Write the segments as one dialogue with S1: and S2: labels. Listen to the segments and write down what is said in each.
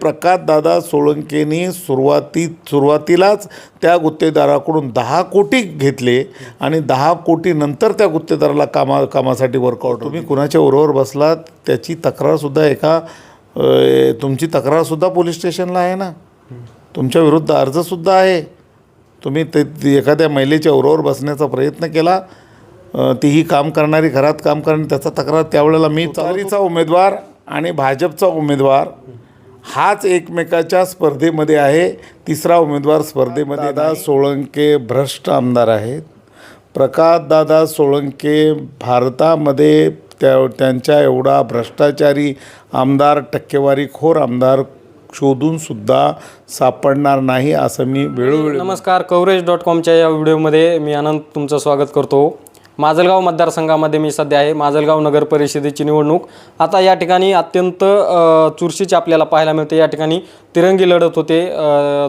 S1: प्रकाशदादा सोळंकेनी सुरुवाती सुरुवातीलाच त्या गुत्तेदाराकडून दहा कोटी घेतले आणि दहा कोटी नंतर त्या गुत्तेदाराला कामा कामासाठी वर्कआउट तुम्ही कुणाच्या बरोबर बसलात? त्याची तक्रारसुद्धा एका तुमची तक्रारसुद्धा पोलीस स्टेशनला आहे ना? तुमच्या विरुद्ध अर्जसुद्धा आहे. तुम्ही ते एखाद्या महिलेच्या उरावर बसण्याचा प्रयत्न केला. तीही काम करणारी घरात काम करणारी त्याचा तक्रार त्यावेळेला मी चारीचा उमेदवार आणि भाजपचा उमेदवार. हाच एकमेकाच्या स्पर्धेमध्ये आहे. तिसरा उमेदवार स्पर्धेमध्ये दादा सोळंके भ्रष्ट आमदार आहेत. प्रकाशदादा सोळंके भारतामध्ये त्या त्यांच्या एवढा भ्रष्टाचारी आमदार टक्केवारीखोर आमदार शोधूनसुद्धा सापडणार नाही असं मी वेळोवेळी
S2: नमस्कार कव्हरेज डॉट कॉमच्या या व्हिडिओमध्ये मी आनंद तुमचं स्वागत करतो. माजलगाव मतदारसंघामध्ये मी सध्या आहे. माजलगाव नगर परिषदेची निवडणूक. आता या ठिकाणी अत्यंत चुरशीची आपल्याला पाहायला मिळते. या ठिकाणी तिरंगी लढत होते.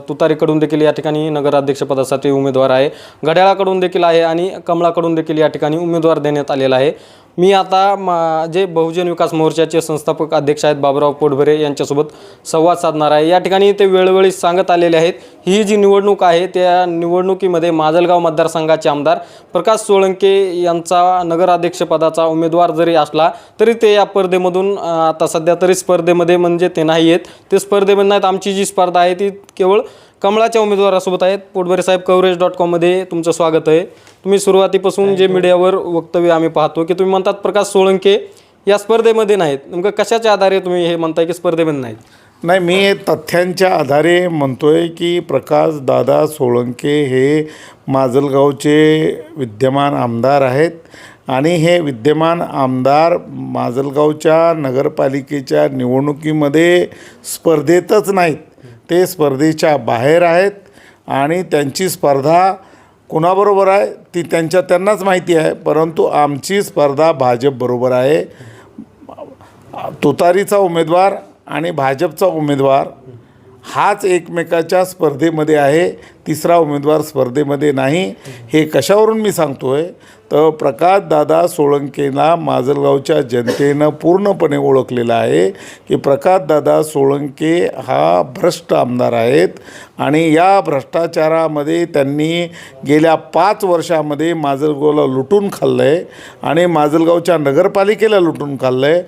S2: तुतारीकडून देखील या ठिकाणी नगराध्यक्षपदासाठी उमेदवार आहे. घड्याळाकडून देखील आहे आणि कमळाकडून देखील या ठिकाणी उमेदवार देण्यात आलेला आहे. मी आता मा जे बहुजन विकास मोर्चाचे संस्थापक अध्यक्ष आहेत बाबुराव पोटभरे यांच्यासोबत संवाद साधणार आहे. या ठिकाणी ते वेळोवेळी सांगत आलेले आहेत. ही जी निवडणूक आहे त्या निवडणुकीमध्ये माजलगाव मतदारसंघाचे आमदार प्रकाश सोळंके यांचा नगराध्यक्षपदाचा उमेदवार जरी असला तरी ते या स्पर्धेमधून आता सध्या तरी स्पर्धेमध्ये म्हणजे ते नाही आहेत. ते स्पर्धेमध्ये नाहीत. आमची जी स्पर्धा आहे ती केवळ कमळाच्या उमेदवारासोबत आहेत. पोटभरे साहेब कव्हरेज डॉट कॉममध्ये तुमचं स्वागत आहे. तुम्ही सुरुवातीपासून जे मीडियावर वक्तव्य आम्ही पाहतो की तुम्ही म्हणतात प्रकाश सोळंके या स्पर्धेमध्ये नाहीत. नेमकं कशाच्या आधारे तुम्ही हे म्हणताय की स्पर्धेमध्ये नाहीत?
S1: नाही मी तथ्यांच्या आधारे म्हणतोय की प्रकाश दादा सोळंके हे माजलगावचे विद्यमान आमदार आहेत. आणि हे विद्यमान आमदार माजलगावच्या नगरपालिकेच्या निवडणुकीमध्ये स्पर्धेतच नाहीत. ते स्पर्धेच्या बाहेर आहेत आणि त्यांची स्पर्धा कुणाबरोबर आहे ती त्यांच्या त्यांनाच माहिती आहे परंतु आमची स्पर्धा भाजपबरोबर आहे. तुतारीचा उमेदवार आणि भाजपचा उमेदवार हाच एकमेकाच्या स्पर्धेमध्ये आहे. तिसरा उमेदवार स्पर्धेमध्ये नाही. हे कशावरून मी सांगतो आहे तर प्रकाशदादा सोळंकेला माजलगावच्या जनतेनं पूर्णपणे ओळखलेलं आहे की प्रकाशदादा सोळंके हा भ्रष्ट आमदार आहेत आणि या भ्रष्टाचारामध्ये त्यांनी गेल्या पाच वर्षामध्ये माजलगावला लुटून खाल्लं आहे आणि माजलगावच्या नगरपालिकेला लुटून खाल्लं आहे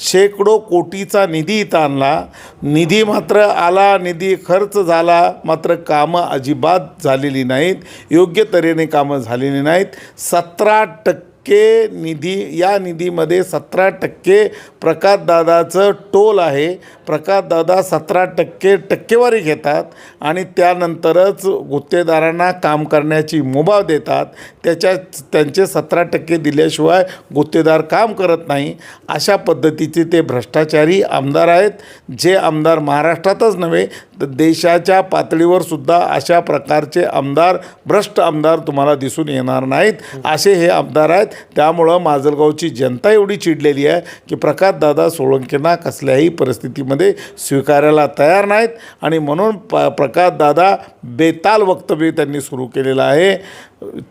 S1: शेकडो कोटीचा निधी इथं आणला. निधी मात्र आला निधी खर्च झाला मात्र कामं अजिबात झालेली नाहीत. योग्य तऱ्हेने कामं झालेली नाहीत. सतरा टक्के निधी या निधीमध्ये सतरा टक्के प्रकाशदादाचं टोल आहे. प्रकाशदादा सतरा टक्के टक्केवारी घेतात आणि त्यानंतरच गुत्तेदारांना काम करण्याची मुभा देतात. त्याच्या त्यांचे सतरा टक्के दिल्याशिवाय गुत्तेदार काम करत नाही. अशा पद्धतीचे ते भ्रष्टाचारी आमदार आहेत. जे आमदार महाराष्ट्रातच नव्हे तर देशाच्या पातळीवर सुद्धा अशा प्रकारचे आमदार भ्रष्ट आमदार तुम्हाला दिसून येणार नाहीत. असे हे आमदार आहेत. त्यामुळं माजलगावची जनता एवढी चिडलेली आहे की प्रकाशदादा सोळंकेंना कसल्याही परिस्थितीमध्ये स्वीकारायला तयार नाहीत. आणि म्हणून प प्रकाशदादा बेताल वक्तव्य त्यांनी सुरू केलेलं आहे.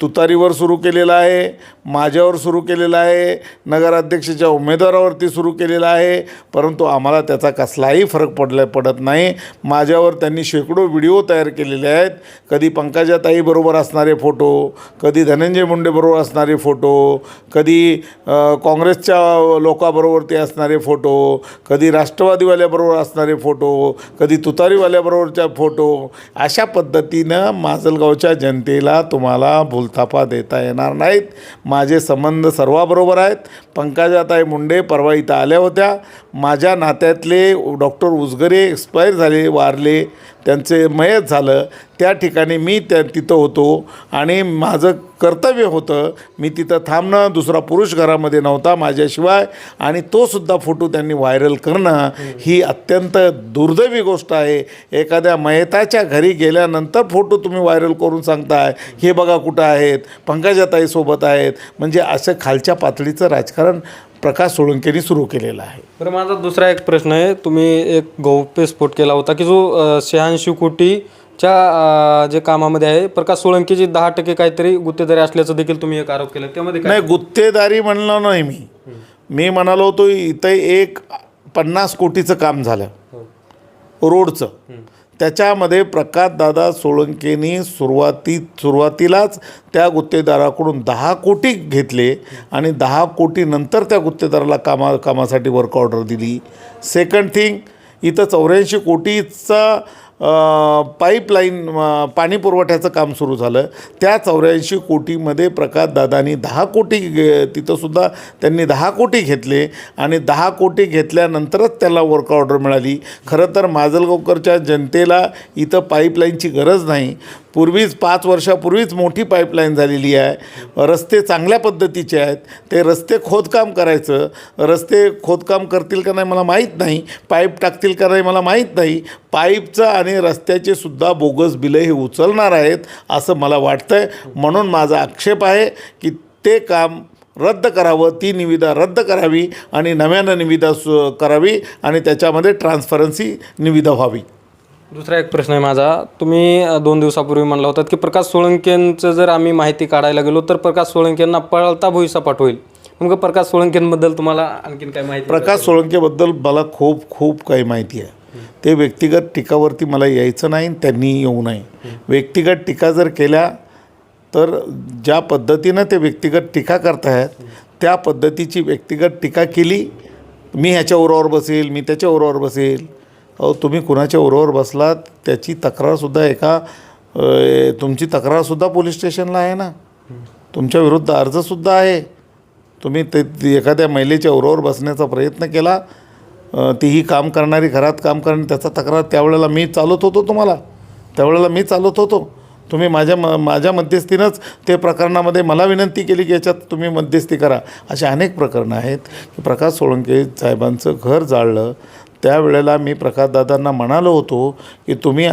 S1: तुतारीवर सुरू केलेला आहे माझ्यावर सुरू केलेला आहे नगराध्यक्षाच्या उमेदवारावरती सुरू केलेला आहे परंतु आम्हाला त्याचा कसलाही फरक पडला पडत नाही. माझ्यावर त्यांनी शेकडो व्हिडिओ तयार केलेले आहेत. कधी पंकजाताईबरोबर असणारे फोटो कधी धनंजय मुंडेबरोबर असणारे फोटो कधी काँग्रेसच्या लोकाबरोबर ते असणारे फोटो कधी राष्ट्रवादीवाल्याबरोबर असणारे फोटो कधी तुतारीवाल्याबरोबरच्या फोटो अशा पद्धतीनं माजलगावच्या जनतेला तुम्हाला भूलथापा देता येणार नाहीत. माझे संबंध सर्वाबरोबर आहेत. पंकजाताई मुंडे परवा इथं आल्या होत्या. माझ्या नात्यातले डॉक्टर उजगरे एक्सपायर झाले वारले त्यांचे मयत झालं त्या ठिकाणी मी त्या तिथं होतो आणि माझं कर्तव्य होतं मी तिथं थांबणं दुसरा पुरुष घरामध्ये नव्हता माझ्याशिवाय आणि तोसुद्धा फोटो त्यांनी व्हायरल करणं ही अत्यंत दुर्दैवी गोष्ट आहे. एखाद्या मयताच्या घरी गेल्यानंतर फोटो तुम्ही व्हायरल करून सांगताय हे बघा कुठं आहेत पंकजाताईसोबत आहेत. म्हणजे असं खालच्या पातळीचं राजकारण प्रकाश सोळंकेनी सुरू केलेलं आहे.
S2: बरं माझा दुसरा एक प्रश्न आहे. तुम्ही एक गौप्यस्फोट केला होता की जो शहाऐंशी कोटीच्या जे कामामध्ये आहे प्रकाश सोळंकीची दहा टक्के काहीतरी गुत्तेदारी असल्याचं देखील तुम्ही एक आरोप केला. त्यामध्ये काय?
S1: नाही गुत्तेदारी म्हणलं नाही मी. मी म्हणालो होतो इथं एक पन्नास कोटीचं काम झालं. रोडचं. त्याच्यामध्ये प्रकाशदादा सोळंकेनी सुरुवाती सुरुवातीलाच त्या गुत्तेदाराकडून दहा कोटी घेतले आणि दहा कोटीनंतर त्या गुत्तेदाराला कामा कामासाठी वर्क ऑर्डर दिली. सेकंड थिंग इथं चौऱ्याऐंशी कोटीचा पाईपलाईन पाणी पुरवठ्याचं काम सुरू झालं. त्या चौऱ्याऐंशी कोटीमध्ये प्रकाशदादांनी दहा कोटी तिथंसुद्धा त्यांनी दहा कोटी घेतले आणि दहा कोटी घेतल्यानंतरच त्याला वर्क ऑर्डर मिळाली. खरं तर माजलगावकरच्या जनतेला इथं पाईपलाईनची गरज नाही. पूर्वीच पाच वर्षापूर्वीच मोठी पाईपलाईन झालेली आहे. रस्ते चांगल्या पद्धतीचे आहेत. ते रस्ते खोदकाम करायचं. रस्ते खोदकाम करतील का नाही मला माहीत नाही. पाईप टाकतील का नाही मला माहीत नाही. पाईपचं आणि रस्त्याचे सुद्धा बोगस बिलं हे उचलणार आहेत असं मला वाटतं आहे म्हणून माझा आक्षेप आहे की ते काम रद्द करावं ती निविदा रद्द करावी आणि नव्यानं निविदा सु करावी आणि त्याच्यामध्ये ट्रान्सफरन्सी निविदा व्हावी.
S2: दुसरा एक प्रश्न आहे माझा. तुम्ही दोन दिवसापूर्वी म्हणला होतात की प्रकाश सोळंकेंचं जर आम्ही माहिती काढायला गेलो तर प्रकाश सोळंकेंना पळता भुईसपाट होईल. मग प्रकाश सोळंकेंबद्दल तुम्हाला आणखीन काय माहिती
S1: प्रकाश सोळंकेबद्दल मला खूप खूप काही माहिती आहे. ते व्यक्तिगत टीकावरती मला यायचं नाही त्यांनी येऊ नये. व्यक्तिगत टीका जर केल्या तर ज्या पद्धतीनं ते व्यक्तिगत टीका करतायत त्या पद्धतीची व्यक्तिगत टीका केली मी ह्याच्या उरावर बसेल मी त्याच्या उरावर बसेल. अहो तुम्ही कुणाच्या उरावर बसलात त्याची तक्रारसुद्धा एका तुमची तक्रारसुद्धा पोलीस स्टेशनला आहे ना. तुमच्या विरुद्ध अर्जसुद्धा आहे. तुम्ही ते एखाद्या महिलेच्या उरावर बसण्याचा प्रयत्न केला तीही काम करणारी घरात काम करणारी त्याचा तक्रार त्यावेळेला मी चालवत होतो तुम्हाला. त्यावेळेला मी चालवत होतो. तुम्ही माझ्या म माझ्या मध्यस्थीनंच ते प्रकरणामध्ये मला विनंती केली की याच्यात तुम्ही मध्यस्थी करा. असे अनेक प्रकरणं आहेत की प्रकाश सोळंके साहेबांचं घर जाळलं त्यावेळेला मी प्रकाशदादांना म्हणालो होतो की तुम्ही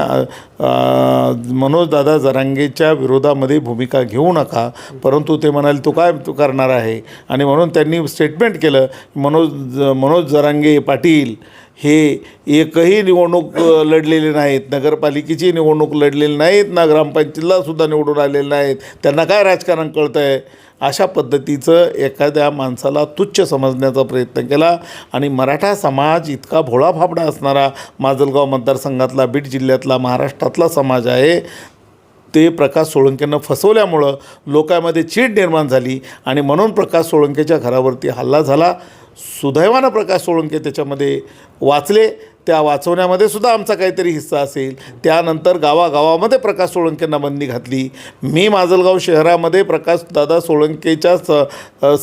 S1: मनोजदादा जरांगेच्या विरोधामध्ये भूमिका घेऊ नका परंतु ते म्हणाले तू काय तू करणार आहे? आणि म्हणून त्यांनी स्टेटमेंट केलं मनोज मनोज जरांगे पाटील हे एकही निवडणूक लढलेले नाहीत नगरपालिकेची निवडणूक लढलेली नाहीत ना ग्रामपंचायतीलासुद्धा निवडून आलेले नाहीत त्यांना काय राजकारण कळतं आहे अशा पद्धतीचं एखाद्या माणसाला तुच्छ समजण्याचा प्रयत्न केला. आणि मराठा समाज इतका भोळा फापडा असणारा माजलगाव मतदारसंघातला बीड जिल्ह्यातला महाराष्ट्रातला समाज आहे. ते प्रकाश सोळंकेनं फसवल्यामुळं लोकांमध्ये चीड निर्माण झाली आणि म्हणून प्रकाश सोळंकेच्या घरावरती हल्ला झाला. सुदैवानं प्रकाश सोळंके त्याच्यामध्ये वाचले. त्या वाचवण्यामध्ये सुद्धा आमचा काहीतरी हिस्सा असेल. त्यानंतर गावागावामध्ये प्रकाश सोळंकेंना बंदी घातली. मी माजलगाव शहरामध्ये प्रकाश दादा सोळंकेच्या स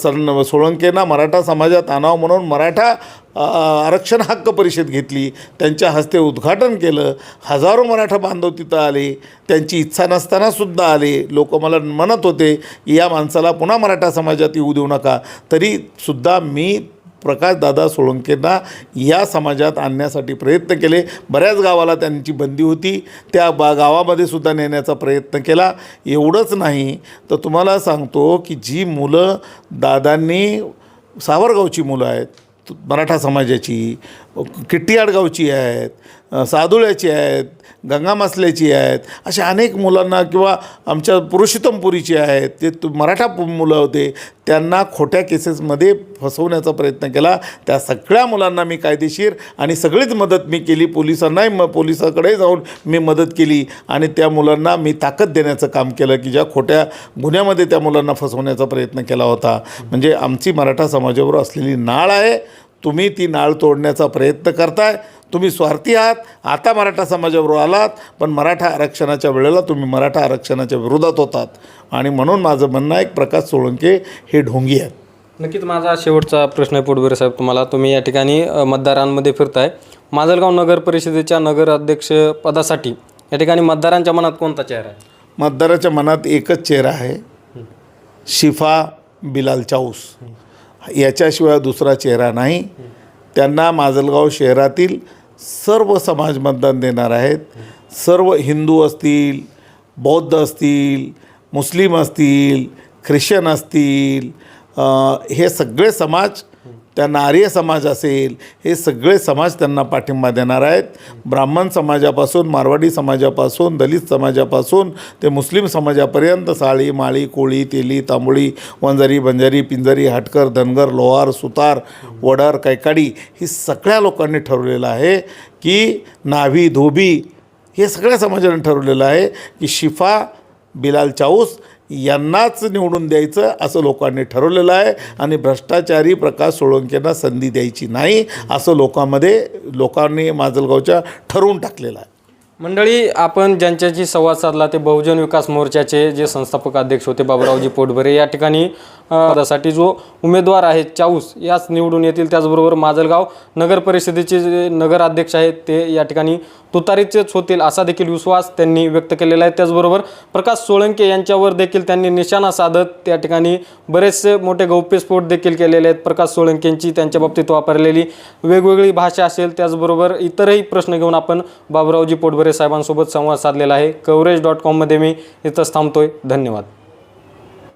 S1: सन सोळंकेंना मराठा समाजात आणावं म्हणून मराठा आरक्षण हक्क परिषद घेतली. त्यांच्या हस्ते उद्घाटन केलं. हजारो मराठा बांधव तिथं आले. त्यांची इच्छा नसतानासुद्धा आले. लोक मला म्हणत होते या माणसाला पुन्हा मराठा समाजात येऊ देऊ नका. तरीसुद्धा मी प्रकाशदादा सोळंकेंना या समाजात आणण्यासाठी प्रयत्न केले. बऱ्याच गावाला त्यांची बंदी होती. त्या बा गावामध्ये सुद्धा नेण्याचा प्रयत्न केला. एवढंच नाही तर तुम्हाला सांगतो की जी मुलं दादांनी सावरगावची मुलं आहेत मराठा समाजाची किट्टियाडगावची आहेत सादुळ्याची आहेत गंगा मसल्याची आहेत अशा अनेक मुलांना किंवा आमच्या पुरुषोत्तमपुरीची आहेत ते तु- मराठा मुलं होते त्यांना खोट्या केसेसमध्ये फसवण्याचा प्रयत्न केला. त्या सगळ्या मुलांना मी कायदेशीर आणि सगळीच मदत मी केली. पोलिसांनाही म पोलिसाकडे जाऊन मी मदत केली आणि त्या मुलांना मी ताकद देण्याचं काम केलं की ज्या खोट्या गुन्ह्यामध्ये त्या मुलांना फसवण्याचा प्रयत्न केला होता. म्हणजे आमची मराठा समाजावर असलेली नाळ आहे. तुम्ही ती नाळ तोडण्याचा प्रयत्न करताय. तुम्ही स्वार्थी आहात आता मराठा समाजाबरोबर आलात पण मराठा आरक्षणाच्या वेळेला तुम्ही मराठा आरक्षणाच्या विरोधात होतात. आणि म्हणून माझं म्हणणं आहे प्रकाश सोळंके हे ढोंगी आहेत.
S2: नक्कीच माझा शेवटचा प्रश्न आहे पोटबरे साहेब तुम्हाला. तुम्ही या ठिकाणी मतदारांमध्ये फिरताय. माजलगाव नगर परिषदेच्या नगर अध्यक्ष पदासाठी या ठिकाणी मतदारांच्या मनात कोणता चेहरा आहे?
S1: मतदाराच्या मनात एकच चेहरा आहे शिफा बिलाल चाऊस. याच्याशिवाय दुसरा चेहरा नाही. त्यांना माजलगाव शहरातील सर्व समाज मतदान देणार आहेत. सर्व हिंदू असतील बौद्ध असतील मुस्लिम असतील ख्रिश्चन असतील हे सगळे समाज त्यांना आर्य समाज असेल हे सगळे समाज त्यांना पाठिंबा देणार आहेत. ब्राह्मण समाजापासून मारवाडी समाजापासून दलित समाजापासून ते मुस्लिम समाजापर्यंत साळी माळी कोळी तेली तांबोळी वंजारी बंजारी पिंजारी हाटकर धनगर लोहार सुतार वडार कैकाडी ही सगळ्या लोकांनी ठरवलेलं आहे की नाभी धोबी हे सगळ्या समाजाने ठरवलेलं आहे की शिफा बिलाल चाऊस यांनाच निवडून द्यायचं असं लोकांनी ठरवलेलं आहे आणि भ्रष्टाचारी प्रकाश सोळंकेंना संधी द्यायची नाही असं लोकांमध्ये लोकांनी माजलगावच्या ठरवून टाकलेलं आहे.
S2: मंडळी आपण ज्यांच्याशी संवाद साधला ते बहुजन विकास मोर्चाचे जे संस्थापक अध्यक्ष होते बाबुरावजी पोटभरे या ठिकाणी पदासाठी जो उमेदवार आहे चाऊस याच निवडून येतील. त्याचबरोबर माजलगाव नगर परिषदेचे जे नगराध्यक्ष आहेत ते या ठिकाणी तुतारीचेच होतील असा देखील विश्वास त्यांनी व्यक्त केलेला आहे. त्याचबरोबर प्रकाश सोळंके यांच्यावर देखील त्यांनी निशाणा साधत त्या ठिकाणी बरेचसे मोठे गौप्यस्फोट देखील केलेले आहेत. प्रकाश सोळंकेंची त्यांच्या बाबतीत वापरलेली वेगवेगळी भाषा असेल त्याचबरोबर इतरही प्रश्न घेऊन आपण बाबुरावजी पोटभरे साहेबांसोबत संवाद साधलेला आहे. कवरेज डॉट कॉममध्ये मी इथंच थांबतोय. धन्यवाद.